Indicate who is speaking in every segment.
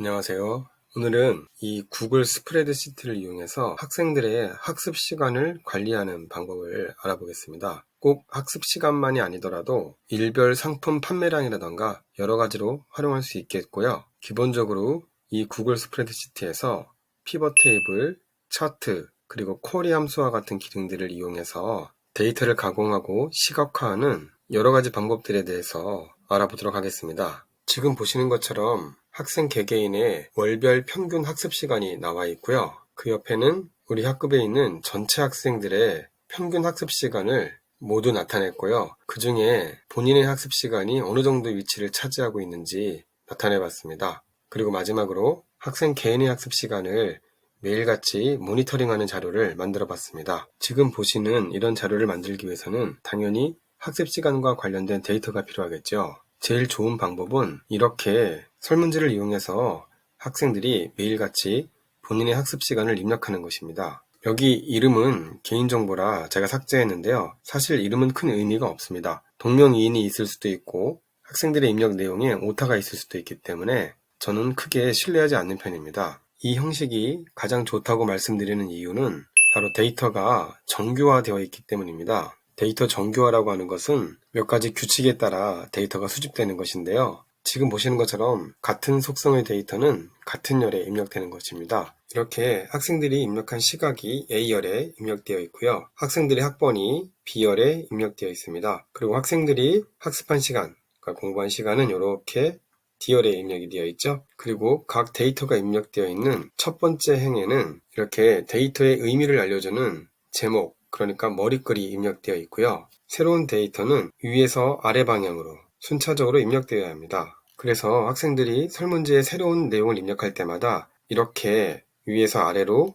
Speaker 1: 안녕하세요. 오늘은 이 구글 스프레드시트를 이용해서 학생들의 학습 시간을 관리하는 방법을 알아보겠습니다. 꼭 학습 시간만이 아니더라도 일별 상품 판매량이라던가 여러 가지로 활용할 수 있겠고요. 기본적으로 이 구글 스프레드시트에서 피벗 테이블, 차트, 그리고 쿼리 함수와 같은 기능들을 이용해서 데이터를 가공하고 시각화하는 여러 가지 방법들에 대해서 알아보도록 하겠습니다. 지금 보시는 것처럼 학생 개개인의 월별 평균 학습 시간이 나와 있고요. 그 옆에는 우리 학급에 있는 전체 학생들의 평균 학습 시간을 모두 나타냈고요. 그 중에 본인의 학습 시간이 어느 정도 위치를 차지하고 있는지 나타내 봤습니다. 그리고 마지막으로 학생 개인의 학습 시간을 매일같이 모니터링하는 자료를 만들어 봤습니다. 지금 보시는 이런 자료를 만들기 위해서는 당연히 학습 시간과 관련된 데이터가 필요하겠죠. 제일 좋은 방법은 이렇게 설문지를 이용해서 학생들이 매일같이 본인의 학습 시간을 입력하는 것입니다. 여기 이름은 개인정보라 제가 삭제했는데요. 사실 이름은 큰 의미가 없습니다. 동명이인이 있을 수도 있고 학생들의 입력 내용에 오타가 있을 수도 있기 때문에 저는 크게 신뢰하지 않는 편입니다. 이 형식이 가장 좋다고 말씀드리는 이유는 바로 데이터가 정교화되어 있기 때문입니다. 데이터 정교화라고 하는 것은 몇 가지 규칙에 따라 데이터가 수집되는 것인데요. 지금 보시는 것처럼 같은 속성의 데이터는 같은 열에 입력되는 것입니다. 이렇게 학생들이 입력한 시각이 A열에 입력되어 있고요. 학생들의 학번이 B열에 입력되어 있습니다. 그리고 학생들이 학습한 시간, 그러니까 공부한 시간은 이렇게 D열에 입력이 되어 있죠. 그리고 각 데이터가 입력되어 있는 첫 번째 행에는 이렇게 데이터의 의미를 알려주는 제목, 그러니까 머리글이 입력되어 있고요. 새로운 데이터는 위에서 아래 방향으로 순차적으로 입력되어야 합니다. 그래서 학생들이 설문지에 새로운 내용을 입력할 때마다 이렇게 위에서 아래로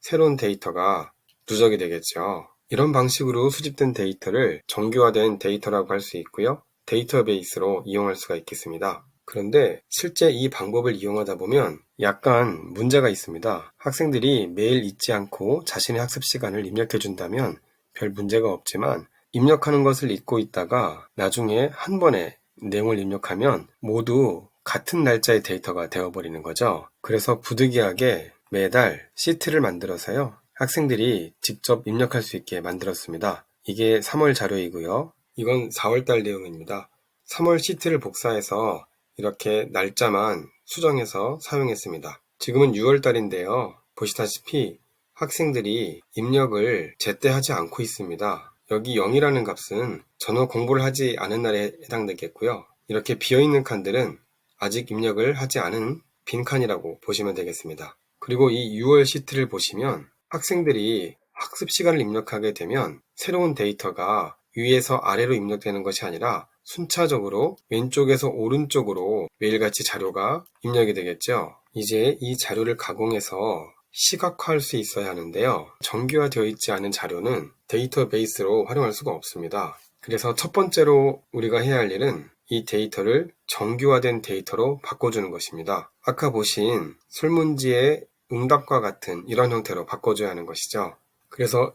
Speaker 1: 새로운 데이터가 누적이 되겠죠. 이런 방식으로 수집된 데이터를 정교화된 데이터라고 할 수 있고요. 데이터베이스로 이용할 수가 있겠습니다. 그런데 실제 이 방법을 이용하다 보면 약간 문제가 있습니다. 학생들이 매일 잊지 않고 자신의 학습 시간을 입력해 준다면 별 문제가 없지만 입력하는 것을 잊고 있다가 나중에 한 번에 내용을 입력하면 모두 같은 날짜의 데이터가 되어버리는 거죠. 그래서 부득이하게 매달 시트를 만들어서요. 학생들이 직접 입력할 수 있게 만들었습니다. 이게 3월 자료이고요. 이건 4월달 내용입니다. 3월 시트를 복사해서 이렇게 날짜만 수정해서 사용했습니다. 지금은 6월달인데요. 보시다시피 학생들이 입력을 제때 하지 않고 있습니다. 여기 0이라는 값은 전후 공부를 하지 않은 날에 해당되겠고요. 이렇게 비어있는 칸들은 아직 입력을 하지 않은 빈 칸이라고 보시면 되겠습니다. 그리고 이 6월 시트를 보시면 학생들이 학습 시간을 입력하게 되면 새로운 데이터가 위에서 아래로 입력되는 것이 아니라 순차적으로 왼쪽에서 오른쪽으로 매일같이 자료가 입력이 되겠죠. 이제 이 자료를 가공해서 시각화할 수 있어야 하는데요. 정교화되어 있지 않은 자료는 데이터베이스로 활용할 수가 없습니다. 그래서 첫 번째로 우리가 해야 할 일은 이 데이터를 정교화된 데이터로 바꿔주는 것입니다. 아까 보신 설문지의 응답과 같은 이런 형태로 바꿔줘야 하는 것이죠. 그래서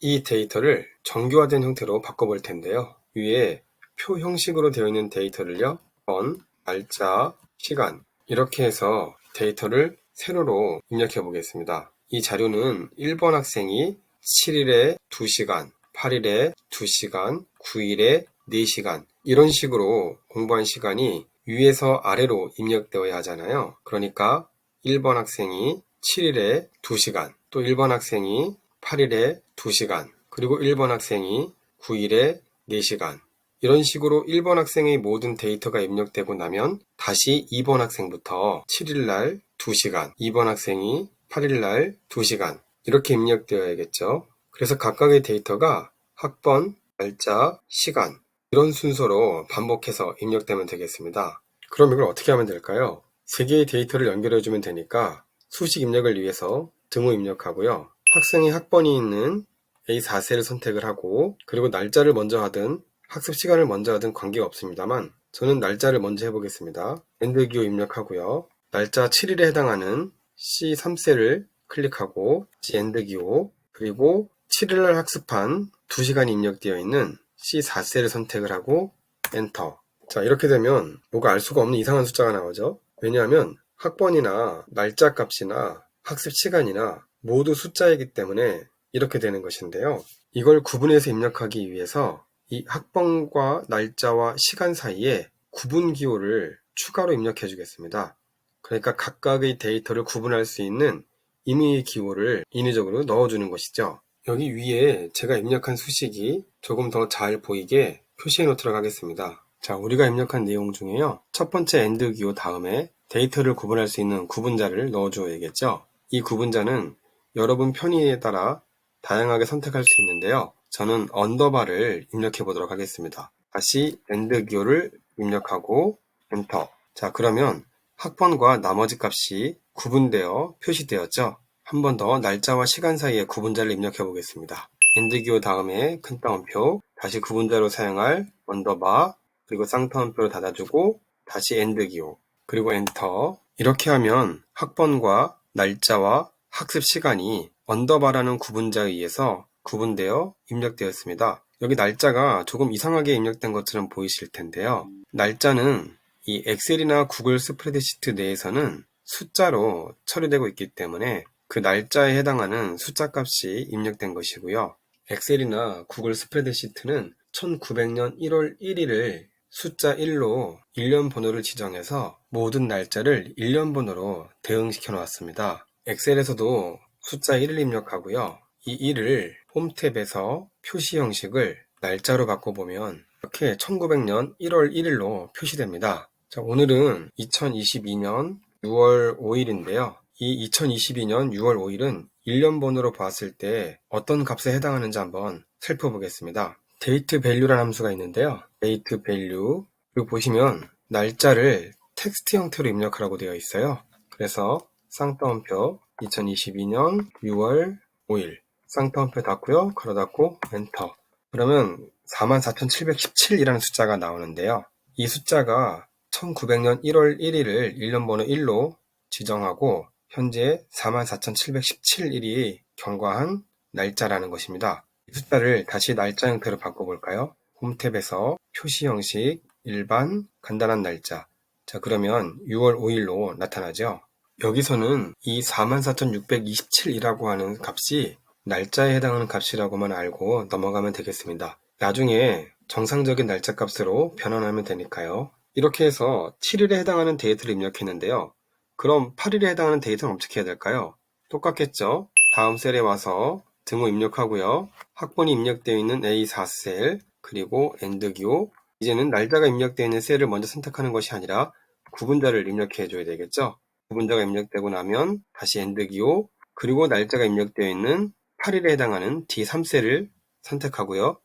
Speaker 1: 이 데이터를 정교화된 형태로 바꿔볼 텐데요. 위에 표 형식으로 되어 있는 데이터를요. 번, 날짜, 시간 이렇게 해서 데이터를 세로로 입력해 보겠습니다. 이 자료는 1번 학생이 7일에 2시간, 8일에 2시간, 9일에 4시간 이런 식으로 공부한 시간이 위에서 아래로 입력되어야 하잖아요. 그러니까 1번 학생이 7일에 2시간, 또 1번 학생이 8일에 2시간, 그리고 1번 학생이 9일에 4시간. 이런 식으로 1번 학생의 모든 데이터가 입력되고 나면 다시 2번 학생부터 7일날 2시간, 2번 학생이 8일날 2시간 이렇게 입력되어야겠죠. 그래서 각각의 데이터가 학번, 날짜, 시간 이런 순서로 반복해서 입력되면 되겠습니다. 그럼 이걸 어떻게 하면 될까요? 세 개의 데이터를 연결해주면 되니까 수식 입력을 위해서 등호 입력하고요. 학생의 학번이 있는 A4셀을 선택을 하고 그리고 날짜를 먼저 하든 학습 시간을 먼저 하든 관계가 없습니다만 저는 날짜를 먼저 해보겠습니다. 엔드 기호 입력하고요. 날짜 7일에 해당하는 C3셀을 클릭하고 엔드 기호 그리고 7일날 학습한 2시간이 입력되어 있는 C4셀을 선택을 하고 엔터 자 이렇게 되면 뭐가 알 수가 없는 이상한 숫자가 나오죠 왜냐하면 학번이나 날짜 값이나 학습 시간이나 모두 숫자이기 때문에 이렇게 되는 것인데요. 이걸 구분해서 입력하기 위해서 이 학번과 날짜와 시간 사이에 구분 기호를 추가로 입력해 주겠습니다. 그러니까 각각의 데이터를 구분할 수 있는 임의 기호를 인위적으로 넣어주는 것이죠. 여기 위에 제가 입력한 수식이 조금 더 잘 보이게 표시해 놓도록 하겠습니다. 자, 우리가 입력한 내용 중에요. 첫 번째 엔드 기호 다음에 데이터를 구분할 수 있는 구분자를 넣어줘야겠죠. 이 구분자는 여러분 편의에 따라 다양하게 선택할 수 있는데요. 저는 언더바를 입력해 보도록 하겠습니다. 다시 엔드 기호를 입력하고 엔터. 자, 그러면 학번과 나머지 값이 구분되어 표시되었죠. 한 번 더 날짜와 시간 사이에 구분자를 입력해 보겠습니다. 엔드 기호 다음에 큰 따옴표, 다시 구분자로 사용할 언더바, 그리고 쌍따옴표로 닫아주고 다시 엔드 기호, 그리고 엔터. 이렇게 하면 학번과 날짜와 학습 시간이 언더바라는 구분자에 의해서 구분되어 입력되었습니다. 여기 날짜가 조금 이상하게 입력된 것처럼 보이실 텐데요. 날짜는 이 엑셀이나 구글 스프레드시트 내에서는 숫자로 처리되고 있기 때문에 그 날짜에 해당하는 숫자 값이 입력된 것이고요. 엑셀이나 구글 스프레드시트는 1900년 1월 1일을 숫자 1로 1년 번호를 지정해서 모든 날짜를 1년 번호로 대응시켜 놓았습니다. 엑셀에서도 숫자 1을 입력하고요. 이 1을 홈 탭에서 표시 형식을 날짜로 바꿔보면 이렇게 1900년 1월 1일로 표시됩니다. 자, 오늘은 2022년 6월 5일인데요. 이 2022년 6월 5일은 1년 번호로 봤을 때 어떤 값에 해당하는지 한번 살펴보겠습니다. date value라는 함수가 있는데요. date value 그리고 보시면 날짜를 텍스트 형태로 입력하라고 되어 있어요. 그래서 쌍따옴표 2022년 6월 5일 쌍따옴표 닫고요. 걸어 닫고 엔터 그러면 44,717이라는 숫자가 나오는데요. 이 숫자가 1900년 1월 1일을 1년 번호 1로 지정하고 현재 44,717일이 경과한 날짜라는 것입니다. 이 숫자를 다시 날짜 형태로 바꿔볼까요? 홈 탭에서 표시 형식 일반 간단한 날짜 자 그러면 6월 5일로 나타나죠. 여기서는 이 44,627이라고 하는 값이 날짜에 해당하는 값이라고만 알고 넘어가면 되겠습니다. 나중에 정상적인 날짜 값으로 변환하면 되니까요. 이렇게 해서 7일에 해당하는 데이터를 입력했는데요. 그럼 8일에 해당하는 데이터는 어떻게 해야 될까요? 똑같겠죠? 다음 셀에 와서 등호 입력하고요. 학번이 입력되어 있는 A4 셀, 그리고 엔드 기호. 이제는 날짜가 입력되어 있는 셀을 먼저 선택하는 것이 아니라 구분자를 입력해 줘야 되겠죠? 구분자가 입력되고 나면 다시 엔드 기호, 그리고 날짜가 입력되어 있는 8일에 해당하는 D3셀을 선택하고요.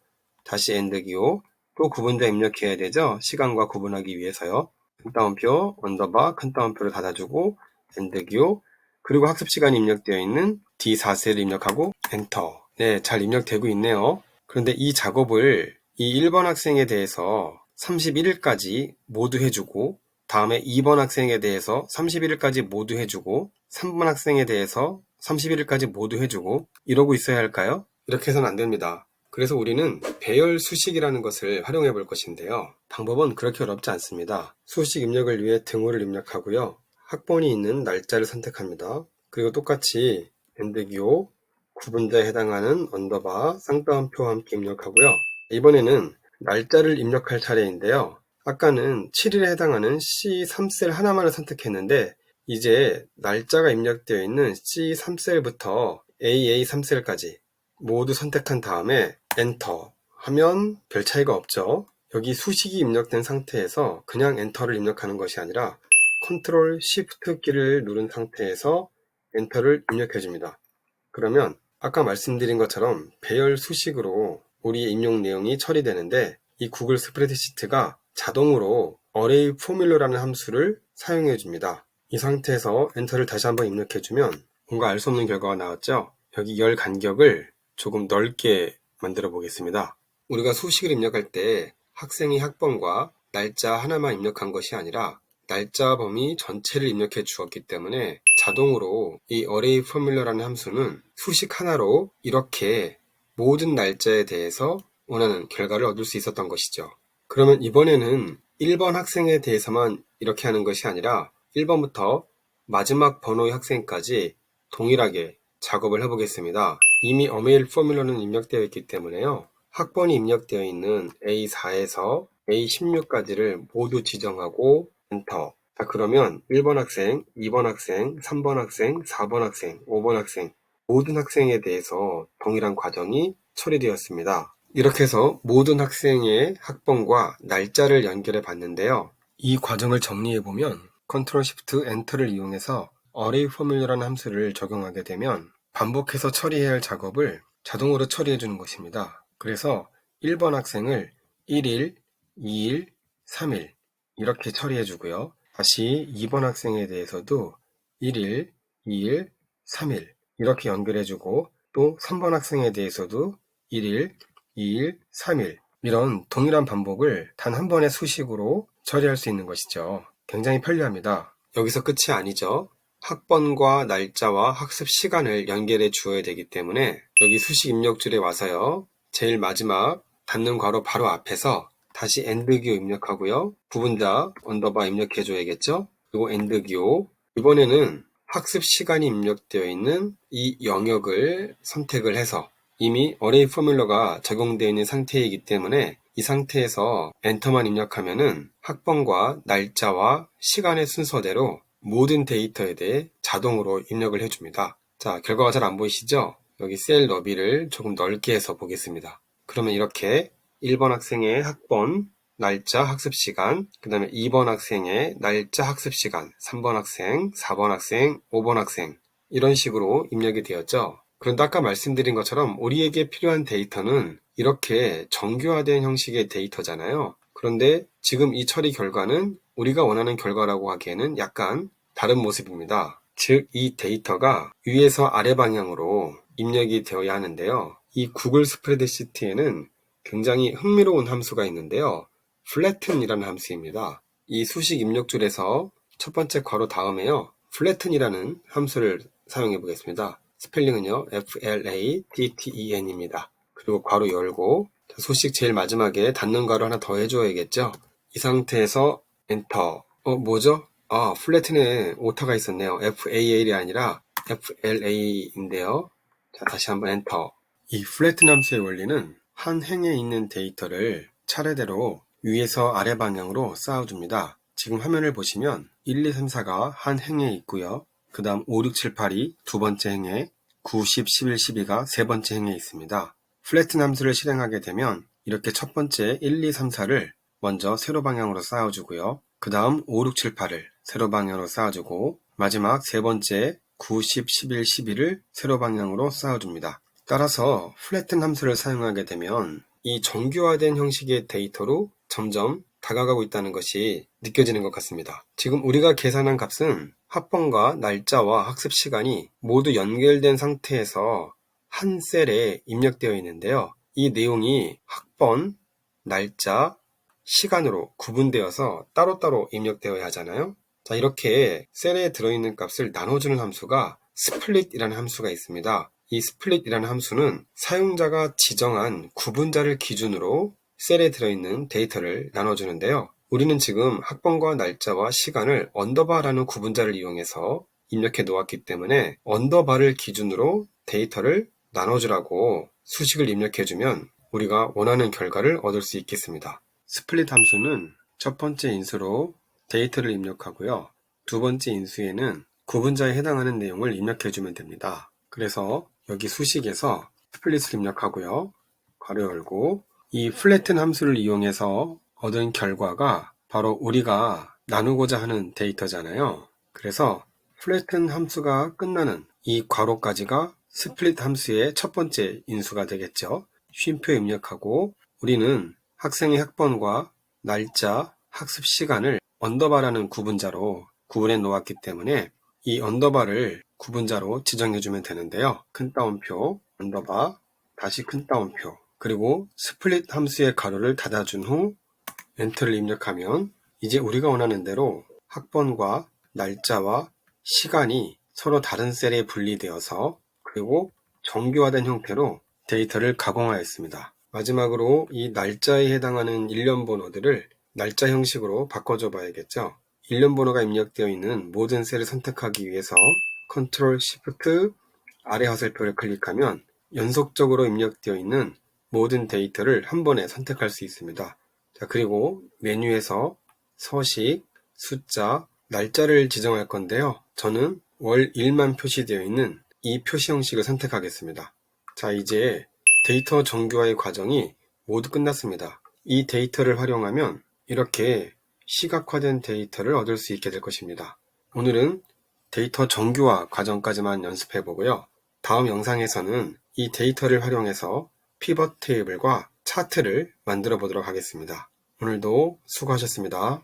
Speaker 1: 다시 엔드 기호, 또 구분자 입력해야 되죠? 시간과 구분하기 위해서요. 큰 따옴표, 언더바, 큰 따옴표를 닫아주고, 엔드 기호, 그리고 학습 시간이 입력되어 있는 D4셀을 입력하고, 엔터. 네, 잘 입력되고 있네요. 그런데 이 작업을 이 1번 학생에 대해서 31일까지 모두 해주고, 다음에 2번 학생에 대해서 31일까지 모두 해주고, 3번 학생에 대해서 31일까지 모두 해주고, 이러고 있어야 할까요? 이렇게 해서는 안 됩니다. 그래서 우리는 배열 수식이라는 것을 활용해 볼 것인데요. 방법은 그렇게 어렵지 않습니다. 수식 입력을 위해 등호를 입력하고요. 학번이 있는 날짜를 선택합니다. 그리고 똑같이 엔드 기호, 구분자에 해당하는 언더바, 쌍따옴표와 함께 입력하고요. 이번에는 날짜를 입력할 차례인데요. 아까는 7일에 해당하는 C3셀 하나만을 선택했는데 이제 날짜가 입력되어 있는 C3셀부터 AA3셀까지 모두 선택한 다음에 엔터 하면 별 차이가 없죠. 여기 수식이 입력된 상태에서 그냥 엔터를 입력하는 것이 아니라 컨트롤 시프트 키를 누른 상태에서 엔터를 입력해 줍니다. 그러면 아까 말씀드린 것처럼 배열 수식으로 우리의 입력 내용이 처리되는데 이 구글 스프레드시트가 자동으로 array 포뮬러라는 함수를 사용해 줍니다. 이 상태에서 엔터를 다시 한번 입력해 주면 뭔가 알 수 없는 결과가 나왔죠. 여기 열 간격을 조금 넓게 만들어 보겠습니다. 우리가 수식을 입력할 때 학생의 학번과 날짜 하나만 입력한 것이 아니라 날짜 범위 전체를 입력해 주었기 때문에 자동으로 이 array 포뮬러라는 함수는 수식 하나로 이렇게 모든 날짜에 대해서 원하는 결과를 얻을 수 있었던 것이죠. 그러면 이번에는 1번 학생에 대해서만 이렇게 하는 것이 아니라 1번부터 마지막 번호의 학생까지 동일하게 작업을 해보겠습니다. 이미 어메일 포뮬러는 입력되어 있기 때문에요. 학번이 입력되어 있는 A4에서 A16까지를 모두 지정하고 엔터. 자, 그러면 1번 학생, 2번 학생, 3번 학생, 4번 학생, 5번 학생, 모든 학생에 대해서 동일한 과정이 처리되었습니다. 이렇게 해서 모든 학생의 학번과 날짜를 연결해 봤는데요. 이 과정을 정리해 보면 컨트롤 시프트 엔터를 이용해서 어레이 포뮬러라는 함수를 적용하게 되면 반복해서 처리해야 할 작업을 자동으로 처리해 주는 것입니다. 그래서 1번 학생을 1일, 2일, 3일 이렇게 처리해 주고요. 다시 2번 학생에 대해서도 1일, 2일, 3일 이렇게 연결해 주고 또 3번 학생에 대해서도 1일, 2일, 3일 이런 동일한 반복을 단 한 번의 수식으로 처리할 수 있는 것이죠. 굉장히 편리합니다. 여기서 끝이 아니죠. 학번과 날짜와 학습 시간을 연결해 주어야 되기 때문에 여기 수식 입력줄에 와서요. 제일 마지막 닫는 괄호 바로 앞에서 다시 엔드 기호 입력하고요. 부분자 언더바 입력해 줘야겠죠. 그리고 엔드 기호 이번에는 학습 시간이 입력되어 있는 이 영역을 선택을 해서 이미 어레이 포뮬러가 적용되어 있는 상태이기 때문에 이 상태에서 엔터만 입력하면은 학번과 날짜와 시간의 순서대로 모든 데이터에 대해 자동으로 입력을 해줍니다. 자, 결과가 잘 안 보이시죠? 여기 셀 너비를 조금 넓게 해서 보겠습니다. 그러면 이렇게 1번 학생의 학번, 날짜, 학습 시간, 그 다음에 2번 학생의 날짜, 학습 시간, 3번 학생, 4번 학생, 5번 학생 이런 식으로 입력이 되었죠. 그런데 아까 말씀드린 것처럼 우리에게 필요한 데이터는 이렇게 정교화된 형식의 데이터잖아요. 그런데 지금 이 처리 결과는 우리가 원하는 결과라고 하기에는 약간 다른 모습입니다. 즉, 이 데이터가 위에서 아래 방향으로 입력이 되어야 하는데요. 이 구글 스프레드시트에는 굉장히 흥미로운 함수가 있는데요. flatten이라는 함수입니다. 이 수식 입력 줄에서 첫 번째 괄호 다음에요. flatten이라는 함수를 사용해 보겠습니다. 스펠링은요, flatten입니다. 그리고 괄호 열고, 소식 제일 마지막에 닫는 괄호 하나 더 해줘야겠죠? 이 상태에서 엔터. 어, 뭐죠? 아, 플래튼에 오타가 있었네요. FAL이 아니라 FLA인데요. 자, 다시 한번 엔터. 이 플래튼 함수의 원리는 한 행에 있는 데이터를 차례대로 위에서 아래 방향으로 쌓아줍니다. 지금 화면을 보시면 1, 2, 3, 4가 한 행에 있고요. 그 다음 5, 6, 7, 8이 두 번째 행에 9, 10, 11, 12가 세 번째 행에 있습니다. 플래튼 함수를 실행하게 되면 이렇게 첫 번째 1, 2, 3, 4를 먼저 세로 방향으로 쌓아주고요. 그 다음 5, 6, 7, 8을 세로 방향으로 쌓아주고 마지막 세 번째 9, 10, 11, 12를 세로 방향으로 쌓아줍니다. 따라서 플래튼 함수를 사용하게 되면 이 정교화된 형식의 데이터로 점점 다가가고 있다는 것이 느껴지는 것 같습니다. 지금 우리가 계산한 값은 학번과 날짜와 학습 시간이 모두 연결된 상태에서 한 셀에 입력되어 있는데요. 이 내용이 학번, 날짜, 시간으로 구분되어서 따로따로 입력되어야 하잖아요. 자, 이렇게 셀에 들어있는 값을 나눠주는 함수가 split이라는 함수가 있습니다. 이 split이라는 함수는 사용자가 지정한 구분자를 기준으로 셀에 들어있는 데이터를 나눠주는데요. 우리는 지금 학번과 날짜와 시간을 언더바라는 구분자를 이용해서 입력해 놓았기 때문에 언더바를 기준으로 데이터를 나눠주라고 수식을 입력해주면 우리가 원하는 결과를 얻을 수 있겠습니다. 스플릿 함수는 첫 번째 인수로 데이터를 입력하고요. 두 번째 인수에는 구분자에 해당하는 내용을 입력해주면 됩니다. 그래서 여기 수식에서 스플릿을 입력하고요. 괄호 열고 이 플래튼 함수를 이용해서 얻은 결과가 바로 우리가 나누고자 하는 데이터잖아요. 그래서 플래튼 함수가 끝나는 이 괄호까지가 스플릿 함수의 첫 번째 인수가 되겠죠. 쉼표 입력하고 우리는 학생의 학번과 날짜, 학습 시간을 언더바라는 구분자로 구분해 놓았기 때문에 이 언더바를 구분자로 지정해 주면 되는데요. 큰 따옴표, 언더바, 다시 큰 따옴표, 그리고 스플릿 함수의 가로를 닫아준 후 엔터를 입력하면 이제 우리가 원하는 대로 학번과 날짜와 시간이 서로 다른 셀에 분리되어서 그리고 정교화된 형태로 데이터를 가공하였습니다. 마지막으로 이 날짜에 해당하는 일련 번호들을 날짜 형식으로 바꿔줘 봐야겠죠. 일련 번호가 입력되어 있는 모든 셀을 선택하기 위해서 Ctrl Shift 아래 화살표를 클릭하면 연속적으로 입력되어 있는 모든 데이터를 한 번에 선택할 수 있습니다. 자, 그리고 메뉴에서 서식, 숫자, 날짜를 지정할 건데요. 저는 월 1만 표시되어 있는 이 표시 형식을 선택하겠습니다. 자, 이제 데이터 정교화의 과정이 모두 끝났습니다. 이 데이터를 활용하면 이렇게 시각화된 데이터를 얻을 수 있게 될 것입니다. 오늘은 데이터 정교화 과정까지만 연습해 보고요. 다음 영상에서는 이 데이터를 활용해서 피벗 테이블과 차트를 만들어 보도록 하겠습니다. 오늘도 수고하셨습니다.